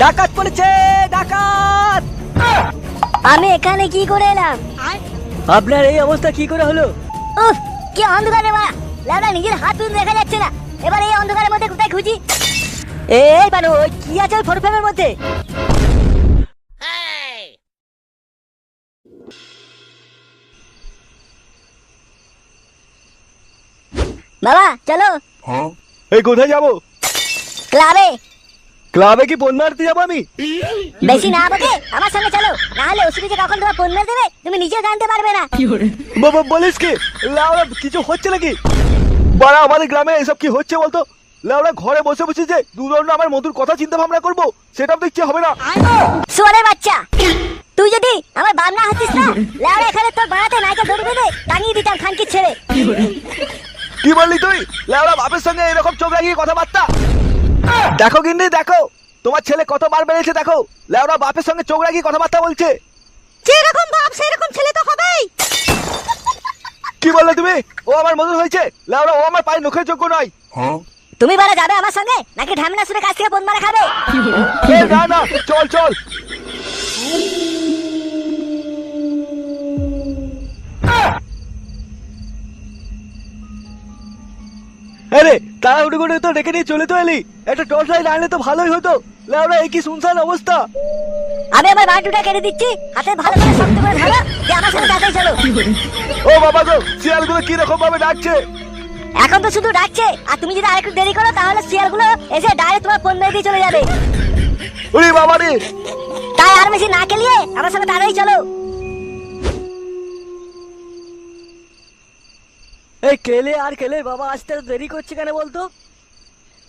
ডাকাত পড়েছে ডাকাত! আমি এখানে কি করে এলাম? আপনার এই অবস্থা কি করে হলো? উফ কি অন্ধকার রে বাড়া ল্যাবড়া নিজের হাত পর্যন্ত দেখা যাচ্ছে না। এবার এই অন্ধকারের মধ্যে কোথায় খুঁজি? এই বানু ওই কি আছে ওই ফটো ফ্রেমের মধ্যে? বাবা চলো। এই কোথায় যাব? ক্লাবে। ক্লাবে কি পণ মারতে যাব আমি? বেশি না বকে আমার সঙ্গে চলো। না হলে ওষুধে যে কখন তোমার ফোন মেরে দেবে? তুমি নিজেও জানতে পারবে না। বাবা বলিস কি? লাউড়া কিছু হচ্ছে নাকি? বাড়া আমাদের গ্রামে এসব কি হচ্ছে বলতো? লাউড়া ঘরে বসে বসে যে দুজন আমার মধুর কথা চিন্তা ভাবনা করব সেটাও দেখছি হবে না। সোয়ারের বাচ্চা তুই যদি আমার বাপ না হচ্ছিস না লেওড়া এখানে তোর বাড়াতে নাইকে দড়ি বেঁধে টাঙিয়ে দিতাম খানকি ছেড়ে কি বললি তুই? লাউড়া বাপের সঙ্গে এরকম চোখ লাগিয়ে কথাবার্তা? দেখো কিন্তু দেখো। ছেলে কত বার বেড়েছে দেখো। লাউড়া বাপের সঙ্গে চোখ লাগিয়ে কথাবার্তা বলছে। যেরকম বাপ সেরকম ছেলে তো হবেই। কি বললে তুমি? ও আমার মধুর হয়েছে? লাউড়া ও আমার পায়ে নখের যোগ্য নয়। তুমি বারা যাবে আমার সঙ্গে? নাকি ঢামনা শুনে কাছ থেকে বোন মারা খাবে না না চল চল। আরে তাড়াহুড়ো করে তো ডেকে নিয়ে চলে তো এলি। একটা টর্চ লাইট আনলে তো ভালোই হতো। লাউড়া এই কি শুনশান অবস্থা? আমি আমার বান্টুটা কেটে দিচ্ছি হাতে ভালো করে শক্ত করে ধরো যে আমার সাথে তাড়াতাড়ি চলো। ও বাবা গো শিয়ালগুলো কি রকম ভাবে ডাকছে? এখন তো শুধু ডাকছে আর তুমি যদি আরেকটু দেরি করো তাহলে শিয়ালগুলো এসে ডাইরেক্ট তোমার ফোন দিয়ে চলে যাবে। ওরে বাবা রে তাই আর বেশি না খেলিয়ে আমার সঙ্গে তাড়াতাড়ি চলো। এই কেলে আর কেলে? বাবা আসতে দেরি করছে কেন বলতো?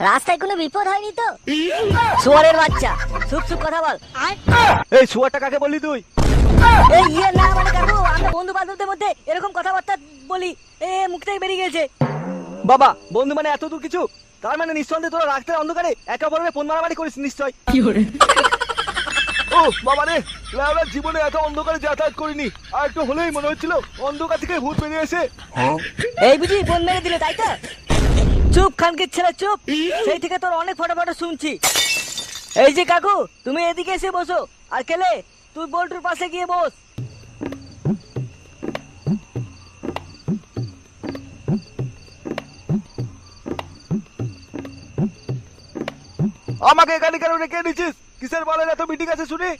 রাস্তায় কোনো বিপদ হয়নি তো? শুয়ারের বাচ্চা চুপ চুপ কথা বল। এই শুয়ারটা কাকে বললি তুই? এই ইয়ে না মানে কাকু আমরা বন্ধু বান্ধবদের মধ্যে এরকম কথাবার্তা বলি। এ মুখ থেকে বেরিয়ে গেছে। বাবা বন্ধু মানে এত দূর কিছু? তার মানে নিঃসন্দেহে তোরা রাখতে অন্ধকারে একে অপরের ফোন মারামারি করিস নিশ্চয়? ও বাবা রে! লাউড়া জীবনে এত অন্ধকারে যাতায়াত করিনি। আর একটু হলেই মনে হচ্ছিল অন্ধকার থেকে ভূত বেরিয়ে এসে এই বুঝি ফোন মেরে দিলে তাই তো? চুপ খানকির ছেলে চুপ। সেই থেকে তোর অনেক ফটো ফটো শুনছি। এই যে কাকু তুমি এদিকে এসে বসো। আর কেলে তুই বল্টুর পাশে গিয়ে বস। আমাকে এখানে কেন রেখে দিচ্ছিস কিসের বলেন এত মিটিং আছে শুনি?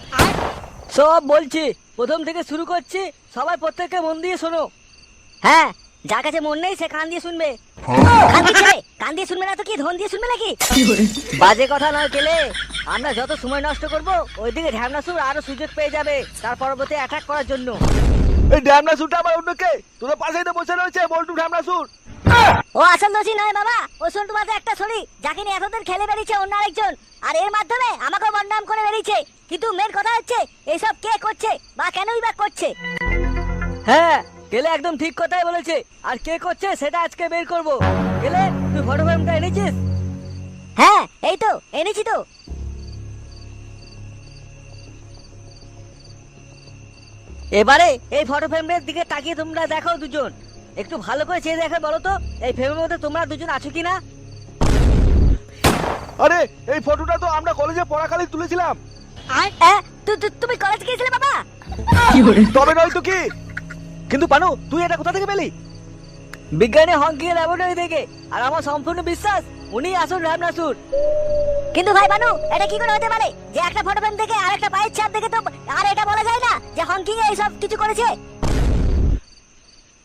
সব বলছি, প্রথম থেকে শুরু করছি, সবাই প্রত্যেককে মন দিয়ে শোনো। হ্যাঁ যার কাছে মন নেই সে কান দিয়ে শুনবে। কান দিয়ে শুনবে না তো কি, ধন দিয়ে শুনবে নাকি? বাজে কথা নয় কেলে, আমরা যত সময় নষ্ট করব, ওইদিকে ঢ্যামনা সুর আরও সুযোগ পেয়ে যাবে, তার পরবর্তী অ্যাটাক করার জন্য। এই ড্যামনা সুরটা আমার অন্য কে তোদের পাশেই তো বসে রয়েছে, বল্টু ড্যামনা সুর। ও আসল দোষী নয় বাবা। ও সন্টু মাত্র একটা ছড়ি যাকে নিয়ে এতদিন খেলে বেরিয়েছে অন্য আরেকজন। আর এর মাধ্যমে আমাকেও বদনাম করে বেরিয়েছে কিন্তু মেন কথা হচ্ছে এইসব কে করছে বা কেনই বা করছে? হ্যাঁ গেলে একদম ঠিক কথাই বলেছে। আর কে করছে সেটা আজকে বের করব। গেলে তুই ফটো ফ্রেমটা এনেছিস? হ্যাঁ এই তো এনেছি তো। এবারে এই ফটো ফ্রেমের দিকে তাকিয়ে তোমরা দেখো দুজন। একটু ভালো করে চেয়ে দেখে বলো তো এই ফ্রেমের মধ্যে তোমরা দুজন আছো কিনা? আরে এই ফটোটা তো আমরা কলেজে পড়াকালে তুলেছিলাম। হ্যাঁ, তু- তুমি কলেজ গিয়েছিলে বাবা? তবে নয় তো কি? কিন্তু পানু তুই এটা কোথা থেকে পেলি? বিজ্ঞানী হংকি ল্যাবরেটরি থেকে। আর আমার সম্পূর্ণ বিশ্বাস উনি আসল র্যাম নাসুর। কিন্তু ভাই বানু এটা কি করে হতে পারে? যে একটা ফটো ফ্রেম দেখে আর একটা পায়ের ছাপ দেখে তো আর এটা বলা যায় না যে হংকিং এইসব কিছু করেছে?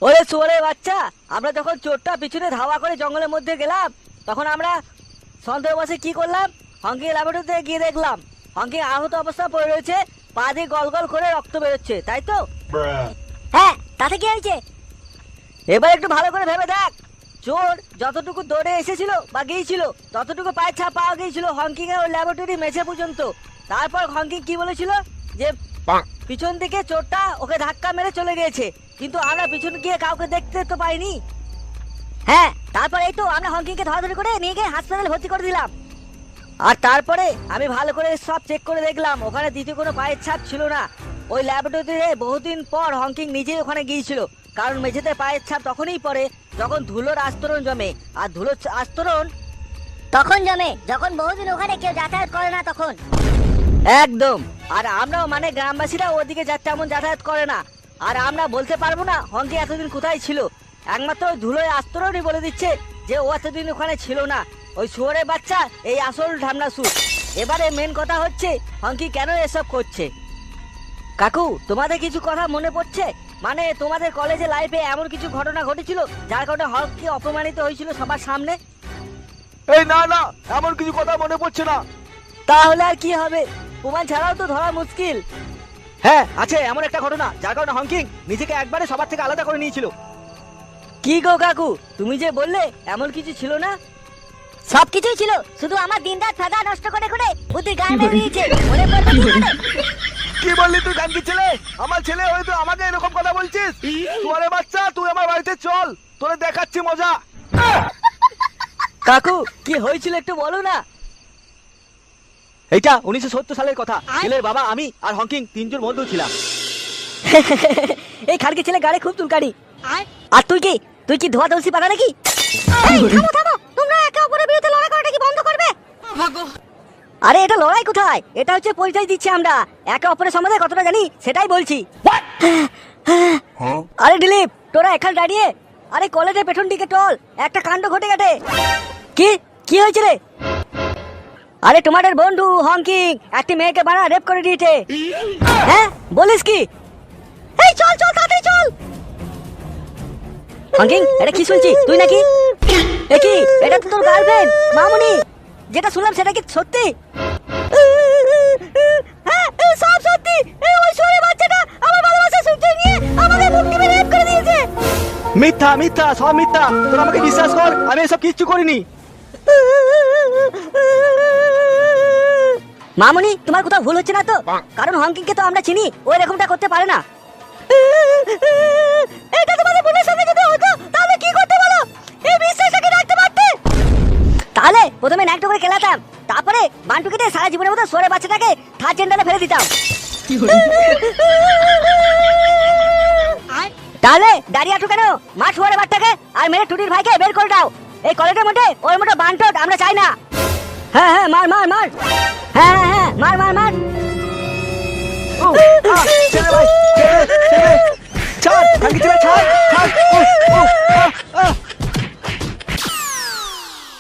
ওরে সোরে বাচ্চা আমরা যখন চোরটা পিছনে ধাওয়া করে জঙ্গলের মধ্যে গেলাম তখন আমরা সন্দেহ বসে কি করলাম? হংকি ল্যাবরেটরিতে গিয়ে দেখলাম হংকি আহত অবস্থা পড়ে রয়েছে পা দিয়ে গল গল করে রক্ত বেরোচ্ছে তাই তো? হ্যাঁ তাতে কি হয়েছে? এবার একটু ভালো করে ভেবে দেখ। চোর যতটুকু দৌড়ে এসেছিল বা গিয়েছিল ততটুকু পায়ের ছাপ পাওয়া গিয়েছিল হংকিং এর ল্যাবরেটরি মেঝে পর্যন্ত। তারপর হংকিং কি বলেছিল? যে পিছন দিকে চোরটা ওকে ধাক্কা মেরে চলে গিয়েছে। কিন্তু আমরা পিছন গিয়ে কাউকে দেখতে তো পাইনি। হ্যাঁ তারপর এই তো আমরা হংকিংকে ধরাধরি করে নিয়ে গিয়ে হাসপাতালে ভর্তি করে দিলাম। আর তারপরে আমি ভালো করে সব চেক করে দেখলাম, ওখানে দ্বিতীয় কোনো পায়ের ছাপ ছিল না। ওই ল্যাবরেটরিতে বহুদিন পর হংকিং নিজেই ওখানে গিয়েছিল, কারণ মেঝেতে পায়ের ছাপ তখনই পড়ে যখন ধুলোর আস্তরণ জমে, আর ধুলোর আস্তরণ তখন জমে যখন বহুদিন ওখানে কেউ যাতায়াত করে না তখন। একদম, আর আমরাও মানে গ্রামবাসীরা ওদিকে যা তেমন যাতায়াত করে না। আর আমরা বলতে পারব না হংকি এতদিন কোথায় ছিল। একমাত্র ধুলোয় আস্তরণই বলে দিচ্ছে যে ও এতদিন ওখানে ছিল না। ওই শুয়োরের বাচ্চা এই আসল ঢামনা সুর। এবারে মেন কথা হচ্ছে হংকি কেন এসব করছে? কাকু তোমাদের কিছু কথা মনে পড়ছে? মানে তোমাদের কলেজে লাইফে এমন কিছু ঘটনা ঘটেছিল যার কারণে হংকি অপমানিত হয়েছিল সবার সামনে? এই না না এমন কিছু কথা মনে পড়ছে না। তাহলে আর কি হবে? প্রমাণ ছাড়াও তো ধরা মুশকিল। হ্যাঁ আছে এমন একটা ঘটনা যার কারণে হংকিং নিজেকে একবারে সবার থেকে আলাদা করে নিয়েছিল। কি গো কাকু তুমি যে বললে এমন কিছু ছিল না? সবকিছুই ছিল শুধু আমার দিন রাত ফাঁকা নষ্ট করে করে বুদ্ধি গায়ে মেরে দিয়েছে মনে পড়বে কি করে? কি বললি তুই গানকি ছেলে? আমার ছেলে হয়ে তুই আমাকে এরকম কথা বলছিস? তোরে বাচ্চা তুই আমার বাড়িতে চল তোরে দেখাচ্ছি মজা। কাকু কি হয়েছিল একটু বলো না? এইটা উনিশশো সত্তর সালের কথা। ছেলের বাবা আমি আর হংকিং তিনজন বন্ধু ছিলাম। এই খানকে ছেলে গাড়ি খুব চুলকানি আর তুই কি? তুই কি ধোয়া তুলসী পাকা নাকি? এই, থামো থামো। তোমরা একে অপরের বিরুদ্ধে লড়াই করাটা কি বন্ধ করবে? আরে এটা লড়াই কোথায়? এটা হচ্ছে পরিচয় দিচ্ছি আমরা। একে অপরের সম্বন্ধে কতটা জানি সেটাই বলছি। আরে দিলীপ তোরা এখানে দাঁড়িয়ে আরে কলেজের পেছন দিকে টল একটা কাণ্ড ঘটে গেছে। কি? কি হয়েছে রে? আরে তোমাদের বন্ধু হংকিং একটি মেয়েকে বানা রেপ করে দিয়েছে। হ্যাঁ? বলিস কি? এই চল চল তাড়াতাড়ি চল! হংকিং এটা কি শুনছি? তুই নাকি? এ এটা তো তোর গার্লফ্রেন্ড মামুনি। যেটা শুনলাম সেটা কি সত্যি? হ্যাঁ, সত্যি। এই ওই বাচ্চাটা আমার ভালোবাসা সূত্রে রেপ করে দিয়েছে। মিথ্যা মিথ্যা সব মিথ্যা। তোর আমাকে বিশ্বাস কর আমি এসব কিচ্ছু করিনি। মামুনি তোমার কোথাও ভুল হচ্ছে না তো? কারণ হংকিংকে তো আমরা চিনি ও এরকমটা করতে পারে না। এটা তোমাদের বোনের সাথে যদি হতো তাহলে কি করতে বলো? এই বিশ্বাসটাকে রাখতে পারতে? তাহলে প্রথমে ন্যাকটো করে খেলাতাম তারপরে বান্টুকে দিয়ে সারা জীবনের মতো সরে বাচ্চাটাকে থার্ড জেন্ডারে ফেলে দিতাম। তাহলে দাঁড়িয়ে আছো কেন? মাঠ শুয়ারে বাচ্চাকে আর মেরে টুটির ভাইকে বের করে দাও। এই কলেজের মধ্যে ওর মতো বান্টট আমরা চাই না। হ্যাঁ হ্যাঁ মার মার মার। হ্যাঁ হ্যাঁ হ্যাঁ মার মার মার। ও, ছেড়ে ভাই, ছেড়ে, ছেড়ে। ছাড়, গানকি ছেলে, ছাড়, ছাড়। ও, ও, আহ, আহ।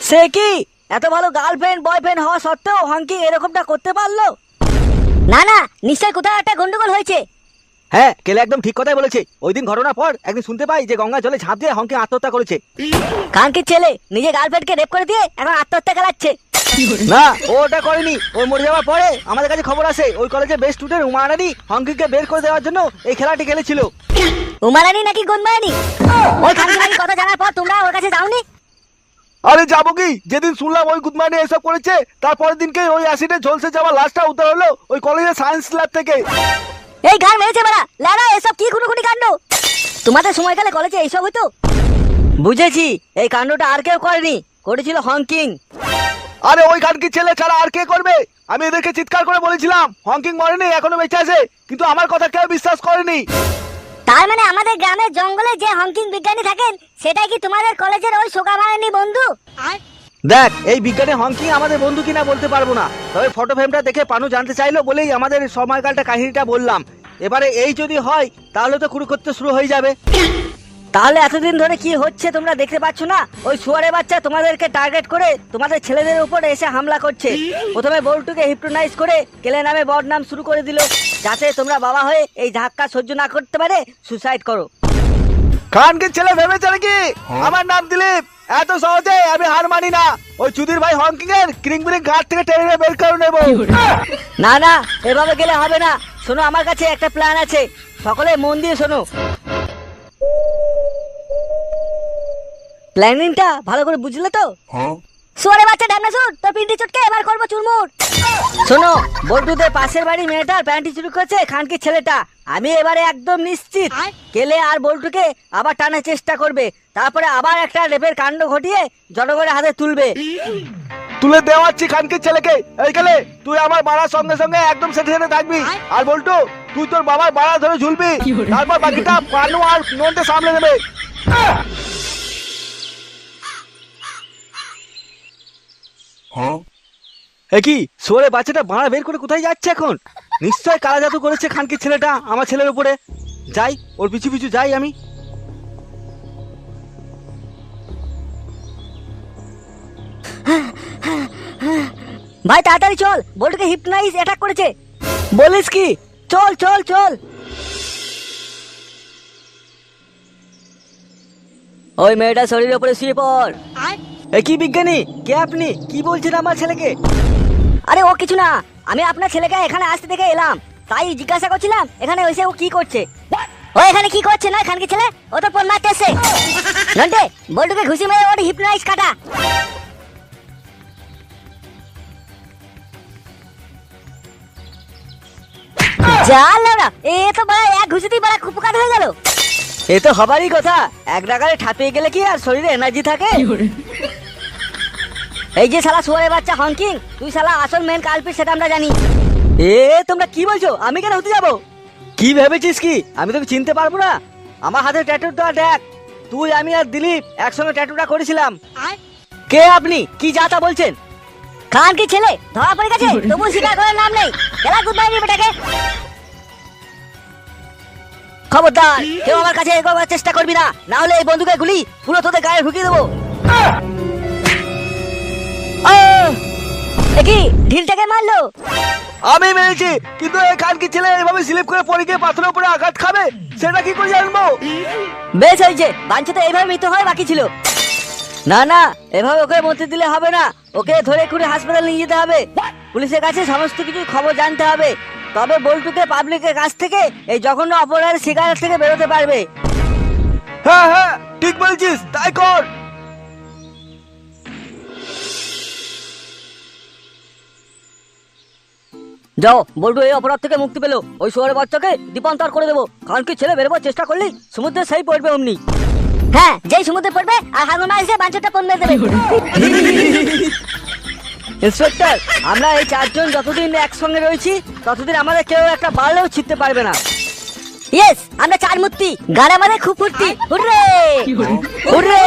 সে কি? এত ভালো গার্লফ্রেন্ড বয়ফ্রেন্ড হওয়া সত্ত্বেও হাঙ্কি এরকমটা করতে পারল? না না নিশ্চয় কোথাও একটা গন্ডগোল হয়েছে। হ্যাঁ কেলে একদম ঠিক কথাই বলেছে। ওই দিন ঘটনার পর একদিন শুনতে পাই যে গঙ্গা জলে ঝাঁপ দিয়ে হংকে আত্মহত্যা করেছে। কাঙ্কির ছেলে নিজে গার্লফ্রেন্ডকে রেপ করে দিয়ে এখন আত্মহত্যা চালাচ্ছে। না ও ওটা করেনি। ও মরে যাওয়ার পরে আমাদের কাছে খবর আসে ওই কলেজে বেস্ট স্টুডেন্ট উমারানি হংকিংকে বের করে দেওয়ার জন্য এই খেলাটি খেলেছিল। উমারানি নাকি গুনমারানি ওই খানকি কথা জানার পর তোমরা ওর কাছে যাওনি? আরে যাব কি? যেদিন শুনলাম ওই গুদমানি এসব করেছে তারপরের দিনকে ওই অ্যাসিডে ঝলসে যাওয়া লাশটা উদ্ধার হলো ওই কলেজের সায়েন্স ল্যাব থেকে। এই ঘর মেরেছে বাড়া। লেরা এসব কি খুনুখুনি কাণ্ড? তোমাদের সময়কালে কলেজে এইসব হতো বুঝেছি এই কাণ্ডটা আর কেউ করেনি করেছিল হংকিং আরে ওই গানকি ছেলে ছাড়া আর কে করবে? আমি এদেরকে চিৎকার করে বলেছিলাম। হংকিং মরেনি এখনও বেঁচে আছে। কিন্তু আমার কথা কেউ বিশ্বাস করেনি। তার মানে আমাদের গ্রামের জঙ্গলে যে হংকিং বিজ্ঞানী থাকেন সেটাই কি তোমাদের কলেজের ওই শোকামারানি বন্ধু? দেখ এই বিজ্ঞানী হংকিং আমাদের বন্ধু কিনা বলতে পারব না। তবে ফটো ফ্রেমটা দেখে পানু জানতে চাইলো বলেই আমাদের সময়কালটা কাহিনীটা বললাম। এবারে এই যদি হয় তাহলে তো কুরুক্ষেত্র শুরু হয়ে যাবে। তাহলে এতদিন ধরে কি হচ্ছে তোমরা দেখতে পাচ্ছ না? ওই শুয়ারে বাচ্চা তোমাদেরকে টার্গেট করে তোমাদের ছেলেদের উপর এসে হামলা করছে। প্রথমে বল্টুকে হিপনোটাইজ করে কেলে নামে বদনাম শুরু করে দিল যাতে তোমরা বাবা হয়ে এই ধাক্কা সহ্য না করতে পারে সুসাইড করো। খানকে ছেলে ভেবেছে নাকি? আমার নাম দিলীপ। এত সহজে আমি হার মানি না। ওই চুদির ভাই হংকিং এর ক্রিং ব্রিং ঘাট থেকে টেনে বের করে নেব। না না এভাবে গেলে হবে না। শোনো আমার কাছে একটা প্ল্যান আছে। সকলে মন দিয়ে শোনো। প্ল্যানিংটা ভালো করে বুঝলে তো? সোরে বাচ্চা ঢামনা শুন তোর পিন্ডি চটকে এবার করব চুরমুর। শোনো বল্টুদের পাশের বাড়ি মেয়েটার প্যান্টি চুরি করেছে খানকি ছেলেটা। আমি এবারে একদম নিশ্চিত। কেলে আর বল্টুকে আবার টানার চেষ্টা করবে। তারপরে আবার একটা রেপের কাণ্ড ঘটিয়ে জনগণের হাতে তুলবে। তুলে দেওয়াচ্ছি খানকে ছেলেকে। এই গেলে তুই আমার বাড়ার সঙ্গে সঙ্গে একদম সেটে সেটে থাকবি। আর? বলতো তুই তোর বাবার বাড়া ধরে ঝুলবি। তারপর বাকিটা পানু আর নন্টে সামলে নেবে। এ কি সোরে বাচ্চাটা বাড়া বের করে কোথায় যাচ্ছে এখন? নিশ্চয় কালা জাদু করেছে খানকির ছেলেটা আমার ছেলের উপরে। যাই ওর পিছু পিছু যাই আমি। ভাই তাড়াতাড়ি চল বল্টুকে হিপনাইজ অ্যাটাক করেছে। বলিস কি? চল চল চল। ওই মেয়েটা শরীরের উপরে শুয়ে পড়। এ কি বিজ্ঞানী? কে আপনি? কি বলছেন আমার ছেলেকে? আরে ও কিছু না। আমি আপনার ছেলেকে এখানে আসতে দেখে এলাম। তাই জিজ্ঞাসা করছিলাম এখানে এসে ও কি করছে? ও এখানে কি করছে না খানকি ছেলে? ও তো পর মারতে এসছে নন্টে বল্টুকে ঘুষি মেরে ওর হিপনাইজ কাটা। এ তো বড় এক ঘুষিতেই বড় কুপকাত হয়ে গেল। এ তো হবারই কথা। এক ডাকারে ঠাপিয়ে গেলে কি আর শরীরে এনার্জি থাকে? এই যে শালা শুয়ারের বাচ্চা হংকিং তুই শালা আসল মেন কালপিট সেটা আমরা জানি। এ তোমরা কি বলছো? আমি কেন হতে যাব? কি ভেবেছিস কি? আমি তোকে চিনতে পারব না। আমার হাতে ট্যাটুটা দেখ। তুই আমি আর দিলীপ একসঙ্গে ট্যাটুটা করেছিলাম। কে আপনি? কি যাতা বলছেন? খান কি ছেলে? ধরা পড়ে গেছে? তবু স্বীকার করার নাম নেই। খেলা গুড বাই বেটাকে। খবরদার কেউ আমার কাছে এগোবার চেষ্টা করবি না। না হলে এই বন্দুকের গুলি পুরো তোদের গায়ে ঢুকিয়ে দেবো। দেখি ঢিলটাকে মারলো? আমি মেরেছি কিন্তু এই খানকির ছেলে এইভাবে স্লিপ করে পড়ে গিয়ে পাথরের উপরে আঘাত খাবে? সেটা কি করে জানব? বেশ হয়েছে বাঞ্ছে তো এইভাবে মৃত্যু হয় বাকি ছিল। না না এভাবে ওকে মরতে দিলে হবে না। ওকে ধরে খুঁড়ে হাসপাতাল নিয়ে যেতে হবে। পুলিশের কাছে সমস্ত কিছু খবর জানতে হবে। তবে বল্টুকে পাবলিকের কাছ থেকে এই জঘন্য অপরাধের শিকার থেকে বেরোতে পারবে। হ্যাঁ হ্যাঁ ঠিক বলেছিস তাই কর। যাও বল্টু এই অপরাধ থেকে মুক্তি পেল। ওই শহরের বাচ্চাকে দীপান্তর করে দেবো। কারণ কি ছেলে বেরোবার চেষ্টা করলেই সমুদ্রে সেই পড়বে অমনি। হ্যাঁ যেই সমুদ্রে পড়বে আর হাঙ্গর মার এসে বাঞ্চটা পণ মেরে দেবে। ইন্সপেক্টর আমরা এই চারজন যতদিন একসঙ্গে রয়েছি ততদিন আমাদের কেউ একটা বাড়লেও ছিটতে পারবে না। ইয়েস আমরা চার মূর্তি গাড়ে মারে খুব ফুর্তি হুররে! হুররে!